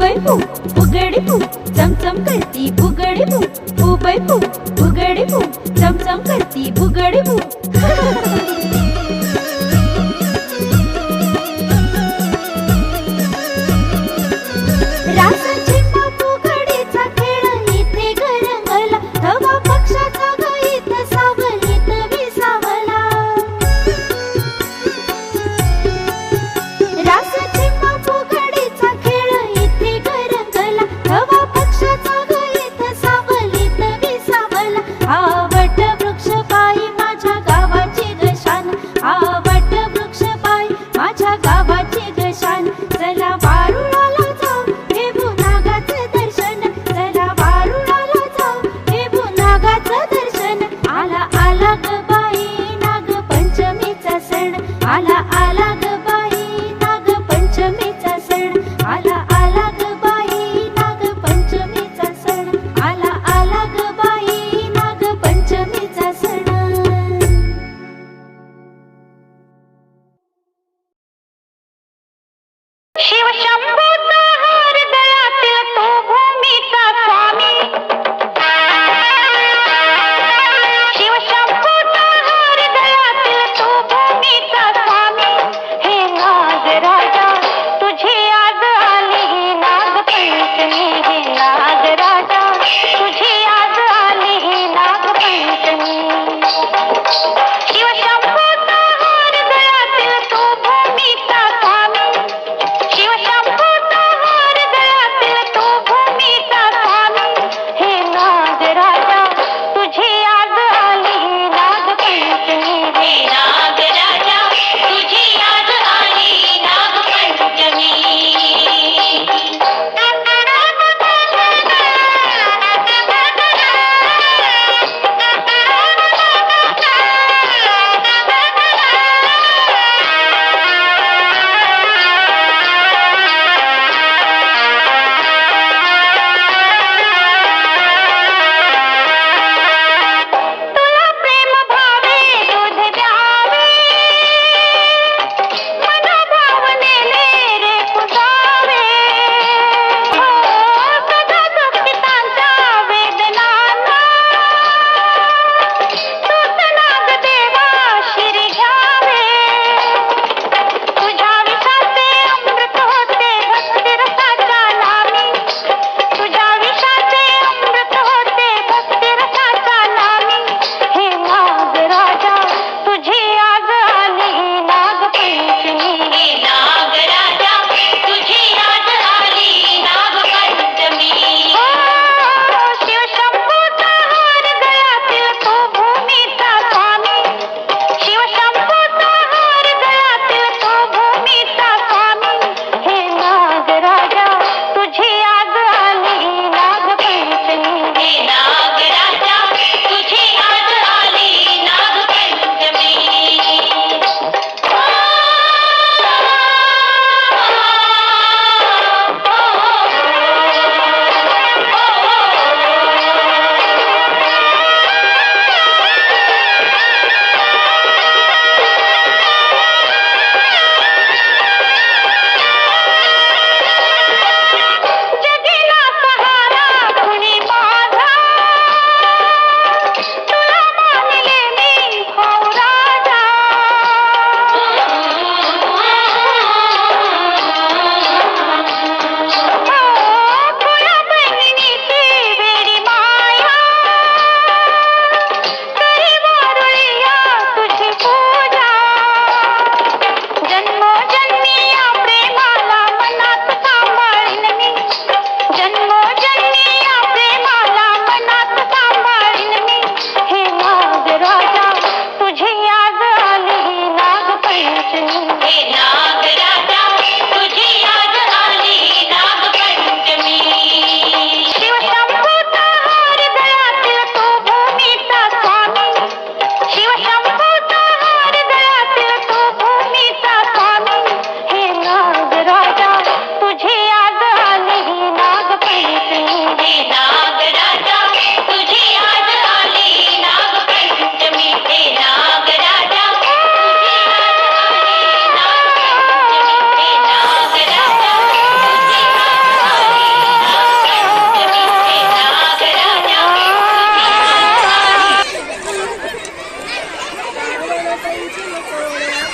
ಪೂಬೈ ಪೂ ಪುಗಡಿಪು ಚಮಚಮ್ ಕಳ್ತಿ ಪುಗಡಿಪು ಪೂಬೈ ಪೂ ദേവശം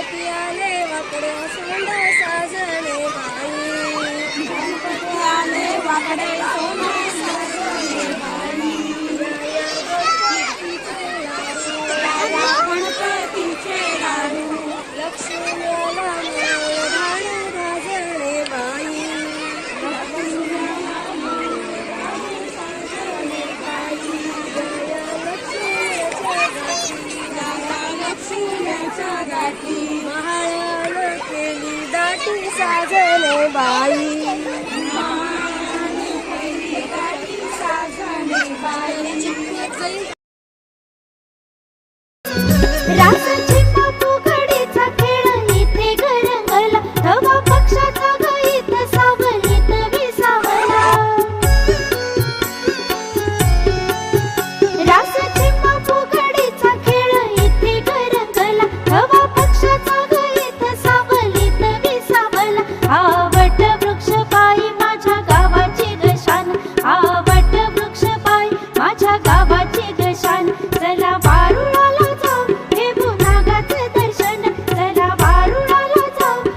गणपती आले वाकडे सोंड साजणे बाई. गणपती आले वाकडे सोंड Bye bye.